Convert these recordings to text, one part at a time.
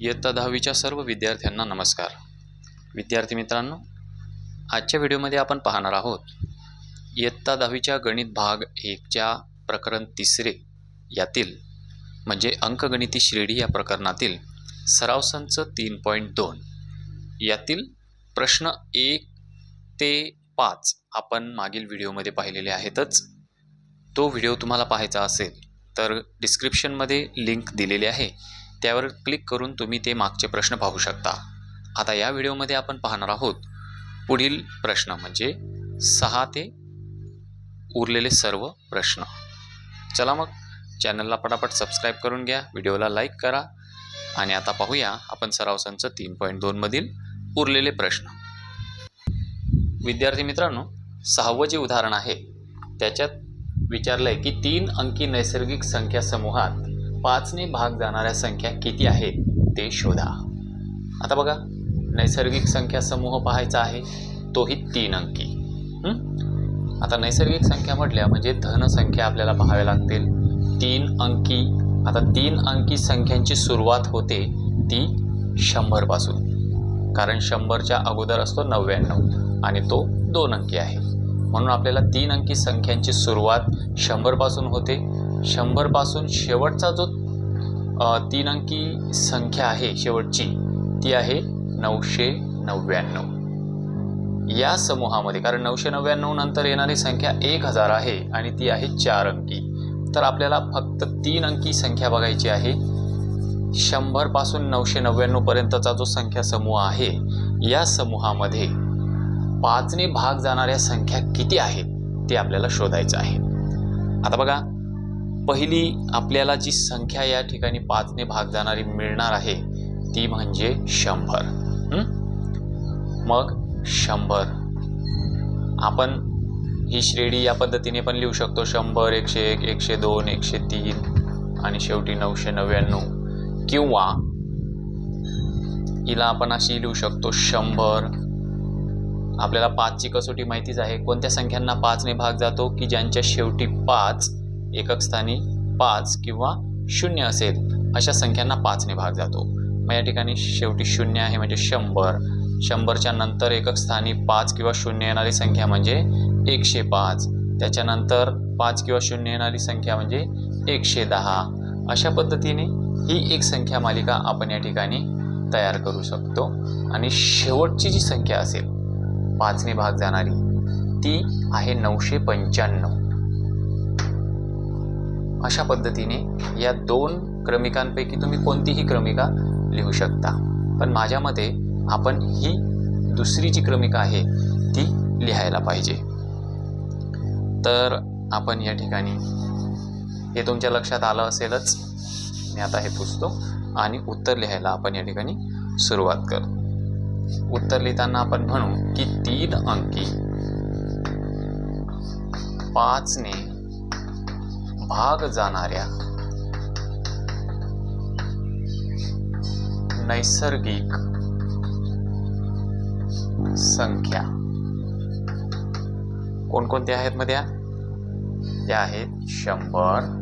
इयत्ता दहावीच्या सर्व विद्यार्थ्यांना नमस्कार. विद्यार्थी मित्रांनो आजच्या व्हिडिओमध्ये आपण पाहणार आहोत इयत्ता दहावीच्या गणित भाग एकच्या प्रकरण तिसरे यातील म्हणजे अंकगणिती श्रेणी या प्रकरणातील सराव संच तीन पॉईंट दोन यातील प्रश्न एक ते पाच आपण मागील व्हिडिओमध्ये पाहिलेले आहेतच. तो व्हिडिओ तुम्हाला पाहायचा असेल तर डिस्क्रिप्शनमध्ये लिंक दिलेली आहे. त्यावर क्लिक करून तुम्ही ते मागचे प्रश्न पाहू शकता. आता या व्हिडिओमध्ये आपण पाहणार आहोत पुढील प्रश्न म्हणजे सहा ते उरलेले सर्व प्रश्न. चला मग चॅनलला पटापट सबस्क्राईब करून घ्या व्हिडिओला लाईक करा आणि आता पाहूया आपण सराव संच तीन पॉईंट दोनमधील उरलेले प्रश्न. विद्यार्थी मित्रांनो सहावं जे उदाहरण आहे त्याच्यात विचारलं आहे की तीन अंकी नैसर्गिक संख्या समूहात पाचने भाग जाणाऱ्या संख्या किती आहेत ते शोधा. आता बघा नैसर्गिक संख्या समूह पाहायचा आहे तोही तीन अंकी. आता नैसर्गिक संख्या म्हटल्या म्हणजे धनसंख्या आपल्याला पाहाव्या लागतील. तीन अंकी आता तीन अंकी संख्यांची सुरुवात होते ती शंभरपासून कारण शंभरच्या अगोदर असतो नव्याण्णव आणि तो दोन अंकी आहे. म्हणून आपल्याला तीन अंकी संख्यांची सुरुवात शंभरपासून होते शंभरपासून शेवटचा जो तीन अंकी संख्या आहे शेवटची ती आहे नऊशे नव्याण्णव. या समूहामध्ये कारण नऊशे नव्याण्णव नंतर येणारी संख्या एक हजार आहे आणि ती आहे चार अंकी. तर आपल्याला फक्त तीन अंकी संख्या बघायची आहे. शंभरपासून नऊशे नव्याण्णवपर्यंतचा जो संख्या समूह आहे या समूहामध्ये पाचने भाग जाणाऱ्या संख्या किती आहेत ते आपल्याला शोधायचं आहे. आता बघा पहिली आपल्याला जी संख्या या ठिकाणी पाचने भाग जाणारी मिळणार आहे ती म्हणजे शंभर. मग शंभर. आपण ही श्रेणी या पद्धतीने पण लिहू शकतो. शंभर एकशे एक एकशे दोन एकशे तीन आणि शेवटी नऊशे नव्याण्णव. किंवा हिला आपण अशी लिहू शकतो शंभर. आपल्याला पाचची कसोटी माहितीच आहे. कोणत्या संख्यांना पाचने भाग जातो? की ज्यांच्या शेवटी पाच एकक स्थानी पाच किंवा शून्य असेल अशा संख्यांना पाचने भाग जातो. मग या ठिकाणी शेवटी शून्य आहे म्हणजे शंभर. शंभरच्या नंतर एकक स्थानी पाच किंवा शून्य येणारी संख्या म्हणजे एकशे पाच. त्याच्यानंतर पाच किंवा शून्य येणारी संख्या म्हणजे एकशे दहा. अशा पद्धतीने ही एक संख्या मालिका आपण या ठिकाणी तयार करू शकतो. आणि शेवटची जी संख्या असेल पाचने भाग जाणारी ती आहे नऊशे पंच्याण्णव. अशा पद्धतीने या दोन क्रमिकांपैकी तुम्ही कोणतीही क्रमिका लिहू शकता. पण माझ्या मते आपण ही दुसरी जी क्रमिका आहे ती लिहायला पाहिजे. तर आपण या ठिकाणी हे तुमच्या लक्षात आलं असेलच. मी आता हे पुसतो आणि उत्तर लिहायला आपण या ठिकाणी सुरुवात करू उत्तर लिहिताना आपण म्हणू की तीन अंकी. पाचने भाग जाणाऱ्या नैसर्गिक संख्या. कोणकोणत्या आहेत मध्ये? त्या आहेत शंभर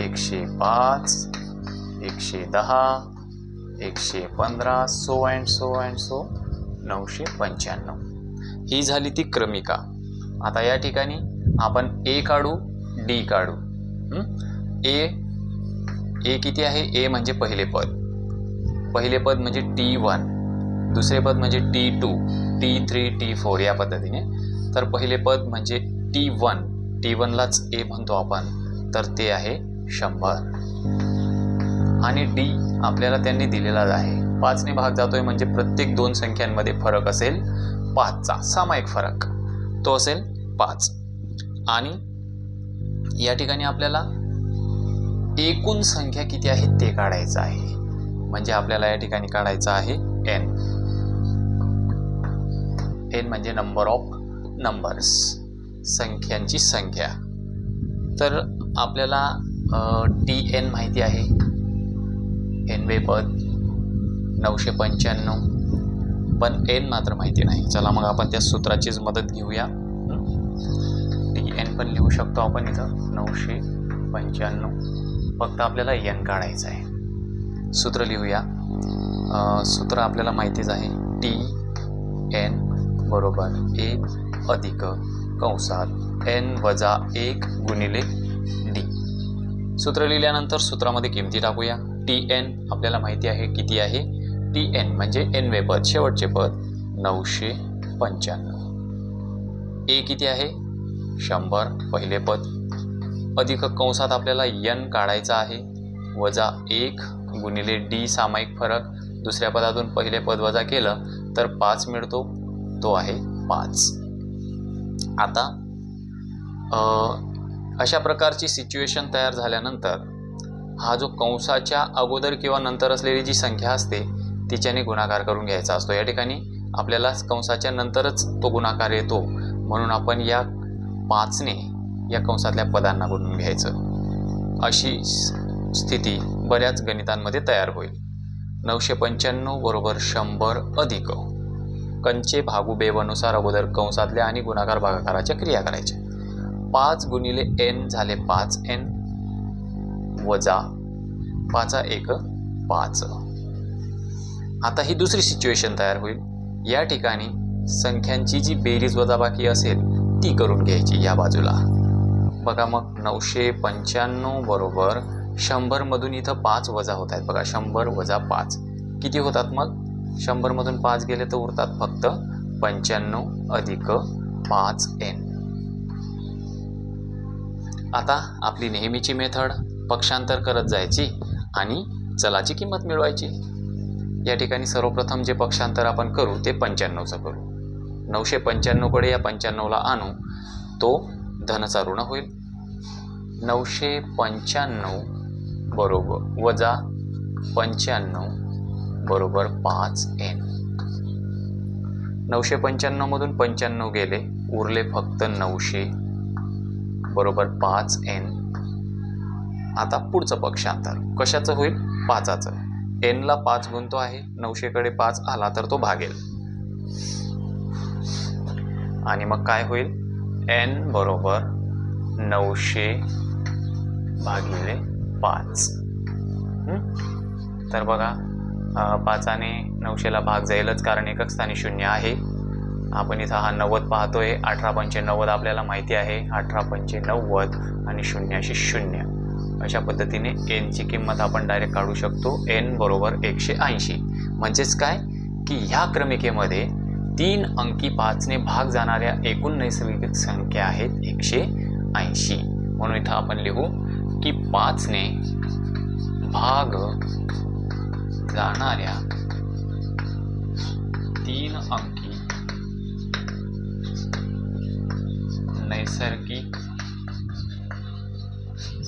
एकशे पाच एकशे दहा एकशे पंधरा so and so and so नऊशे पंच्याण्णव. ही झाली ती क्रमिका. आता या ठिकाणी आपण ए काढू डी काढू? ए ए किती आहे? ए म्हणजे पहिले पद. पहिले पद म्हणजे टी वन. दुसरे पद म्हणजे T two. T three T four या पद्धतीने. तर पहिले पद म्हणजे टी वन. टी वनलाच ए म्हणतो आपण. तर ते आहे शंभर. आणि डी आपल्याला त्यांनी दिलेलाच आहे. पाचने भाग जातोय म्हणजे प्रत्येक दोन संख्यांमध्ये फरक असेल पाचचा. सामायिक फरक. तो असेल पाच. आणि या ठिकाणी आपल्याला एकूण संख्या किती आहे ते काढायचं आहे. म्हणजे आपल्याला या ठिकाणी काढायचं आहे एन एन म्हणजे नंबर ऑफ नंबर्स संख्यांची संख्या. तर आपल्याला टी एन माहिती आहे. एनवे पद नऊशे पंच्याण्णव. पण एन मात्र माहिती नाही. चला मग आपण त्या सूत्राचीच मदत घेऊया. पण लिहू शकतो आपण इथं. नऊशे पंच्याण्णव. फक्त आपल्याला एन काढायचं आहे. सूत्र लिहूया. सूत्र आपल्याला माहितीच आहे. टी एन बरोबर ए अधिक कंसात एन वजा एक गुणिले डी सूत्र लिहिल्यानंतर सूत्रामध्ये किमती टाकूया. टी एन आपल्याला माहिती आहे किती आहे? टी एन म्हणजे एनवे पद शेवटचे पद नऊशे पंच्याण्णव. ए किती आहे? शंभर पहिले पद. अधिक कंसात आपल्याला यन काढायचा आहे. वजा एक गुणिले डी सामायिक फरक. दुसऱ्या पदातून पहिले पद वजा केलं तर पाच मिळतो. तो आहे पाच. आता अशा प्रकारची सिच्युएशन तयार झाल्यानंतर हा जो कंसाच्या अगोदर किंवा नंतर असलेली जी संख्या असते तिच्याने गुणाकार करून घ्यायचा असतो. या ठिकाणी आपल्याला कंसाच्या नंतरच तो गुणाकार येतो. म्हणून आपण या पाचने या कंसातल्या पदांना गुणून घ्यायचं. अशी स्थिती बऱ्याच गणितांमध्ये तयार होईल. नऊशे पंच्याण्णव बरोबर शंभर अधिक. कंचे भागू बेवनुसार अगोदर कंसातल्या आणि गुणाकार भागाकाराच्या क्रिया करायच्या. पाच गुणिले एन झाले पाच एन वजा पाचा एक पाच. आता ही दुसरी सिच्युएशन तयार होईल. या ठिकाणी संख्यांची जी बेरीज वजाबाकी असेल ती करून घ्यायची या बाजूला. बघा मग नऊशे पंच्याण्णव बरोबर शंभरमधून इथं पाच वजा होत आहेत. बघा शंभर वजा पाच. किती होतात मग? शंभरमधून पाच गेले तर उरतात फक्त पंच्याण्णव अधिक पाच एन. आता आपली नेहमीची मेथड पक्षांतर करत जायची आणि चलाची किंमत मिळवायची. या ठिकाणी सर्वप्रथम जे पक्षांतर आपण करू ते पंच्याण्णवचं करू. नऊशे पंच्याण्णवकडे या पंच्याण्णवला आणू तो धनचा ऋण होईल. नऊशे पंच्याण्णव बरोबर वजा पंच्याण्णव बरोबर पाच एन. नऊशे पंच्याण्णवमधून पंच्याण्णव गेले उरले फक्त नऊशे बरोबर पाच एन. आता पुढचं पक्षांतर कशाचं होईल? पाचाचं. एनला पाच गुणतो आहे नऊशेकडे पाच आला तर तो भागेल. आणि मग काय होईल? एन बरोबर नऊशे भागिले पाच. तर बघा पाचाने नऊशेला भाग जाईलच कारण एकक स्थानी शून्य आहे. आपण इथं हा नव्वद पाहतोय. अठरा पंचे नव्वद आपल्याला माहिती आहे. अठरा पंचे नव्वद आणि शून्याशी शून्य. अशा पद्धतीने एनची किंमत आपण डायरेक्ट काढू शकतो. एन बरोबर एकशे ऐंशी. म्हणजेच काय? की ह्या क्रमिकेमध्ये तीन अंकी पाचने भाग जाणाऱ्या एकूण नैसर्गिक संख्या आहेत एकशे ऐंशी. म्हणून इथं आपण लिहू की पाचने भाग जाणाऱ्या तीन अंकी नैसर्गिक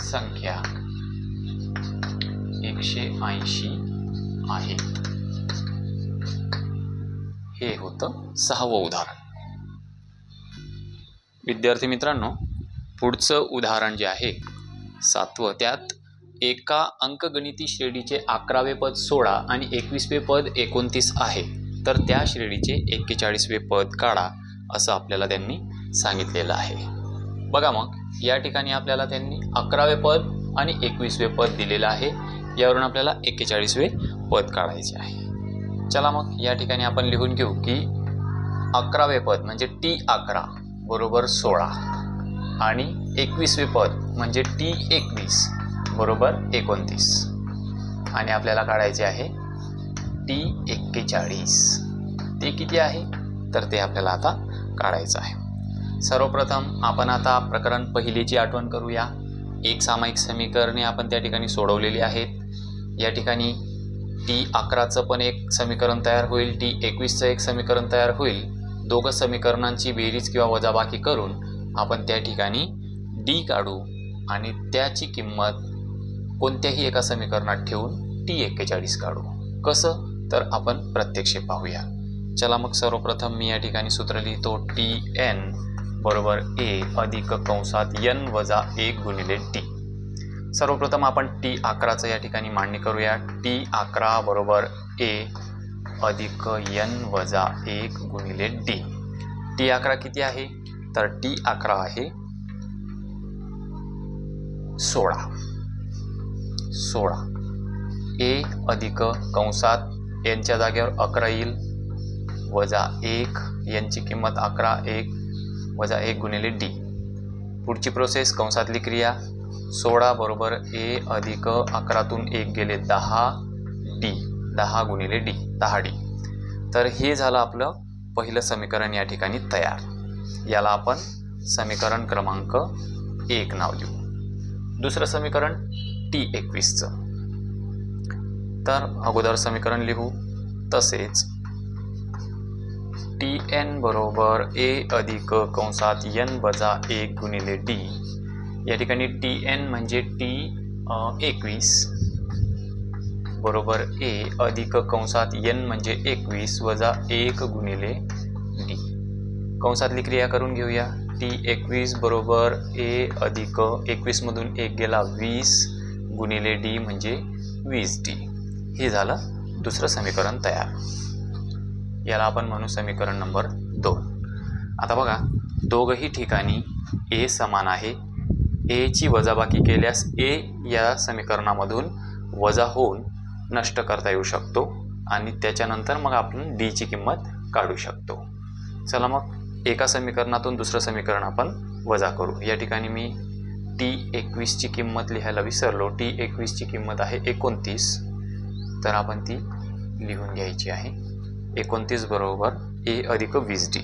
संख्या एकशे ऐंशी आहे. हे होतं सहावं उदाहरण. विद्यार्थी मित्रांनो पुढचं उदाहरण जे आहे सातवं त्यात एका अंकगणिती श्रेणीचे अकरावे पद सोळा आणि एकवीसवे पद एकोणतीस आहे. तर त्या श्रेणीचे एक्केचाळीसवे पद काढा असं आपल्याला त्यांनी सांगितलेलं आहे. बघा मग या ठिकाणी आपल्याला त्यांनी अकरावे पद आणि एकवीसवे पद दिलेलं आहे. यावरून आपल्याला एक्केचाळीसवे पद काढायचे आहे. चला मग या ठिकाणी आपण लिहून घेऊ की अकरावे पद म्हणजे टी अकरा बरोबर सोळा आणि एकवीसवे पद म्हणजे टी एकवीस बरोबर एकोणतीस. आणि आपल्याला काढायचे आहे टी एक्केचाळीस. ते किती आहे? तर ते आपल्याला आता काढायचं आहे. सर्वप्रथम आपण आता प्रकरण पहिलीची आठवण करूया. एक सामायिक समीकरणे आपण त्या ठिकाणी सोडवलेली आहेत. या ठिकाणी टी अकराचं पण एक समीकरण तयार होईल टी एकवीसचं एक समीकरण तयार होईल. दोघं समीकरणांची बेरीज किंवा वजाबाकी करून आपण त्या ठिकाणी डी काढू आणि त्याची किंमत कोणत्याही एका समीकरणात ठेवून टी एक्केचाळीस काढू. कसं? तर आपण प्रत्यक्ष पाहूया. चला मग सर्वप्रथम मी या ठिकाणी सूत्र लिहितो टी एन बरोबर ए अधिक कंसात यन वजा एक गुणिले टी. सर्वप्रथम आपण टी अकराचं या ठिकाणी मांडणी करूया. टी अकरा बरोबर ए अधिक यन वजा एक गुणिले डी. टी अकरा किती आहे? तर टी अकरा आहे सोळा. सोळा. ए अधिक कंसात यांच्या जागेवर अकरा येईल. वजा एक यांची किंमत अकरा एक वजा एक गुणिले डी. पुढची प्रोसेस कंसातली क्रिया. सोळा बरोबर ए अधिक अकरातून एक गेले दहा डी दहा गुणिले डी दहा डी. तर हे झालं आपलं पहिलं समीकरण या ठिकाणी तयार. याला आपण समीकरण क्रमांक एक नाव देऊ. दुसरं समीकरण टी एकवीसचं. तर अगोदर समीकरण लिहू. तसेच टी एन बरोबर ए अधिक कंसात एन वजा एक गुणिले डी या ठिकाणी टी एन म्हणजे टी एकवीस. बरोबर ए अधिक कंसात एन म्हणजे एकवीस वजा एक गुणिले डी कंसातली क्रिया करून घेऊया. टी एकवीस बरोबर ए अधिक एकवीसमधून एक गेला वीस गुणिले डी म्हणजे वीस डी हे झालं दुसरं समीकरण तयार. याला आपण म्हणू समीकरण नंबर दोन. आता बघा दोघही ठिकाणी ए समान आहे एची वजाबाकी केल्यास ए या समीकरणामधून वजा होऊन नष्ट करता येऊ शकतो आणि त्याच्यानंतर मग आपण डीची किंमत काढू शकतो. चला मग एका समीकरणातून दुसरं समीकरण आपण वजा करू. या ठिकाणी मी टी एकवीसची किंमत लिहायला विसरलो. टी एकवीसची किंमत आहे एकोणतीस. तर आपण ती लिहून घ्यायची आहे. एकोणतीस बरोबर ए अधिक वीस डी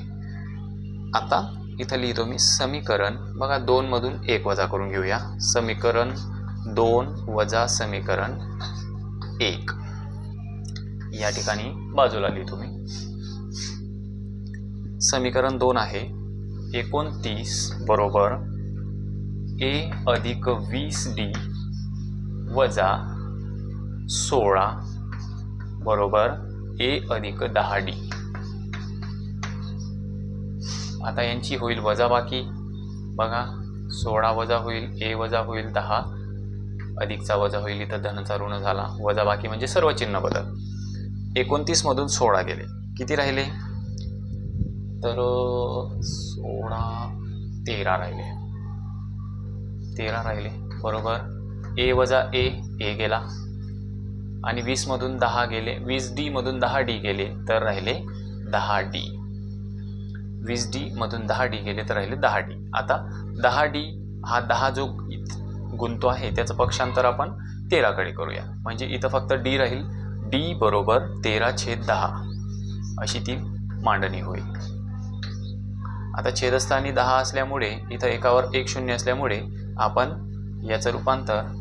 आता इथं लिहितो मी समीकरण. बघा दोनमधून एक वजा करून घेऊया. समीकरण दोन वजा समीकरण एक. या ठिकाणी बाजूला लिहितो मी. समीकरण दोन आहे. एकोणतीस बरोबर ए अधिक वीस डी वजा सोळा बरोबर ए अधिक दहा डी. आता यांची होईल वजाबाकी. बघा सोळा वजा होईल ए वजा होईल दहा. अधिकचा वजा होईल इथं धनचा ऋण झाला. वजाबाकी म्हणजे सर्व चिन्ह बदल. एकोणतीसमधून सोळा गेले. किती राहिले? तर सोळा तेरा राहिले. तेरा राहिले. बरोबर? ए वजा ए ए गेला. आणि वीसमधून दहा गेले. वीस डीमधून दहा डी गेले. तर राहिले दहा डी. वीस डी मधून दहा डी गेले तर राहिले दहा डी आता दहा डी हा दहा जो गुंतो आहे त्याचं पक्षांतर आपण तेराकडे करूया. म्हणजे इथं फक्त डी राहील. डी बरोबर तेरा छेद दहा. अशी ती मांडणी होईल. आता छेदस्थानी दहा असल्यामुळे इथं एकावर एक शून्य असल्यामुळे आपण याचं रूपांतर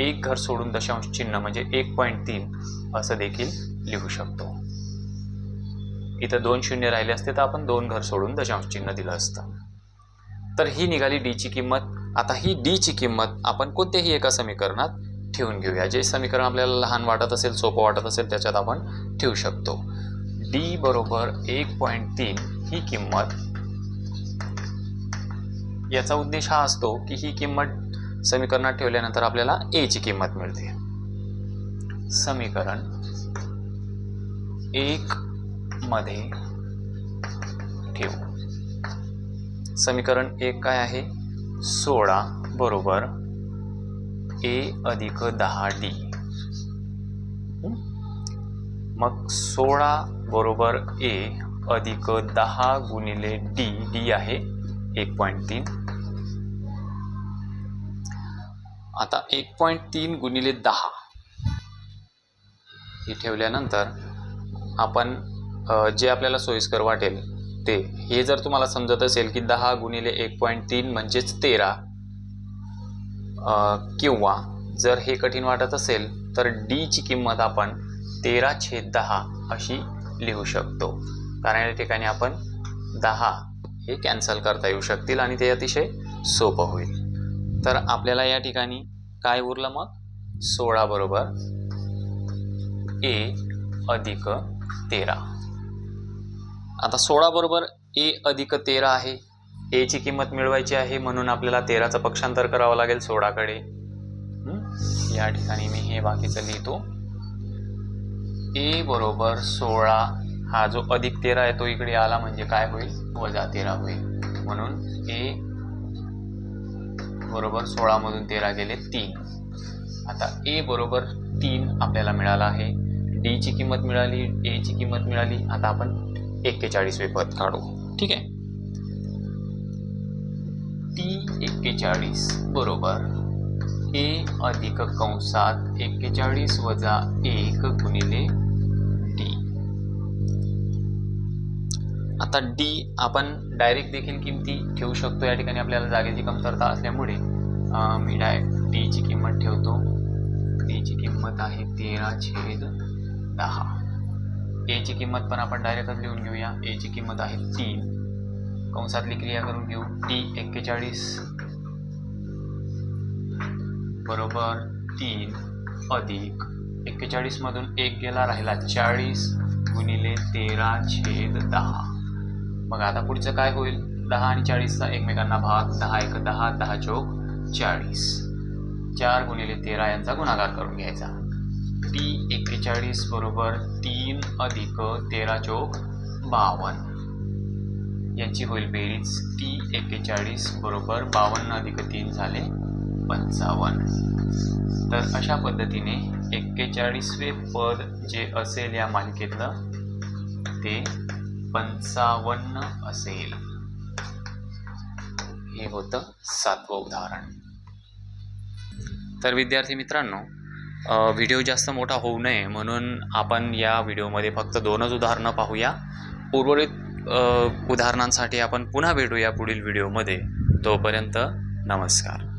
एक घर सोडून दशांश चिन्ह म्हणजे एक पॉईंट तीन असं देखील लिहू शकतो. इथं दोन शून्य राहिले असते तर आपण दोन घर सोडून दशांश चिन्ह दिलं असतं. तर ही निघाली डीची किंमत. आता ही डीची किंमत आपण कोणत्याही एका समीकरणात ठेवून घेऊया. जे समीकरण आपल्याला लहान वाटत असेल सोपं वाटत असेल त्याच्यात आपण ठेवू शकतो. डी बरोबर एक पॉईंट तीन ही किंमत. याचा उद्देश हा असतो की ही किंमत समीकरणात ठेवल्यानंतर आपल्याला ए ची किंमत मिळते. समीकरण एक मध्ये ठेवू. समीकरण एक काय आहे? सोळा बरोबर ए अधिक दहा डी. मग सोळा बरोबर ए अधिक दहा गुणिले डी डी आहे एक पॉईंट तीन. आता एक पॉईंट तीन गुणिले दहा. हे ठेवल्यानंतर आपण जे आपल्याला सोयीस्कर वाटेल ते. हे जर तुम्हाला समजत असेल की दहा गुणिले एक पॉईंट तीन म्हणजेच तेरा किंवा जर हे कठीण वाटत असेल तर डीची किंमत आपण तेरा छेद दहा अशी लिहू शकतो. कारण या ठिकाणी आपण दहा हे कॅन्सल करता येऊ शकतील आणि ते अतिशय सोपं होईल. तर आपल्याला या ठिकाणी काय उरलं मग? सोळा बरोबर. ए अधिक तेरा. आता सोळा बरोबर ए अधिक तेरा आहे. एची किंमत मिळवायची आहे म्हणून आपल्याला तेराचं पक्षांतर करावं लागेल सोळाकडे. या ठिकाणी मी हे बाकीचं लिहितो. ए बरोबर सोळा हा जो अधिक तेरा आहे तो इकडे आला म्हणजे काय होईल? वजा तेरा होईल. म्हणून ए बरोबर सोळामधून तेरा गेले तीन. आता ए बरोबर तीन आपल्याला मिळाला आहे. डीची किंमत मिळाली एची किंमत मिळाली. आता आपण एक्केचाळीसवे पद काढू. ठीक आहे? टी एक्केचाळीस बरोबर ए अधिक कंसात एक्केचाळीस वजा एक गुणिले डी आता डी आपण डायरेक्ट देखील किमती ठेवू शकतो. या ठिकाणी आपल्याला जागेची कमतरता असल्यामुळे मी डायरेक्ट डीची किंमत ठेवतो. डीची किंमत आहे तेरा छेद दहा. एची किंमत पण आपण डायरेक्टच लिहून घेऊया. एची किंमत आहे तीन कंसातली क्रिया करून घेऊ. टी एक्केचाळीस. बरोबर तीन अधिक एक्केचाळीसमधून एक गेला राहिला चाळीस गुणिले तेरा छेद दहा. मग आता पुढचं काय होईल? दहा आणि चाळीसचा एकमेकांना भाग. दहा एक दहा दहा चौक चाळीस. चार गुणिले तेरा यांचा गुणाकार करून घ्यायचा. ती एक्केचाळीस बरोबर तीन अधिक तेरा चौक बावन्न यांची होईल बेरीज. ती एक्केचाळीस बरोबर बावन्न अधिक तीन झाले पंचावन्न. तर अशा पद्धतीने एक्केचाळीसवे पद जे असेल या मालिकेतलं ते पंचावन्न असेल. हे होतं सातवं उदाहरण. तर विद्यार्थी मित्रांनो व्हिडिओ जास्त मोठा होऊ नये म्हणून आपण या व्हिडिओमध्ये फक्त दोनच उदाहरणं पाहूया. उर्वरित उदाहरणांसाठी आपण पुन्हा भेटूया पुढील व्हिडिओमध्ये. तोपर्यंत नमस्कार.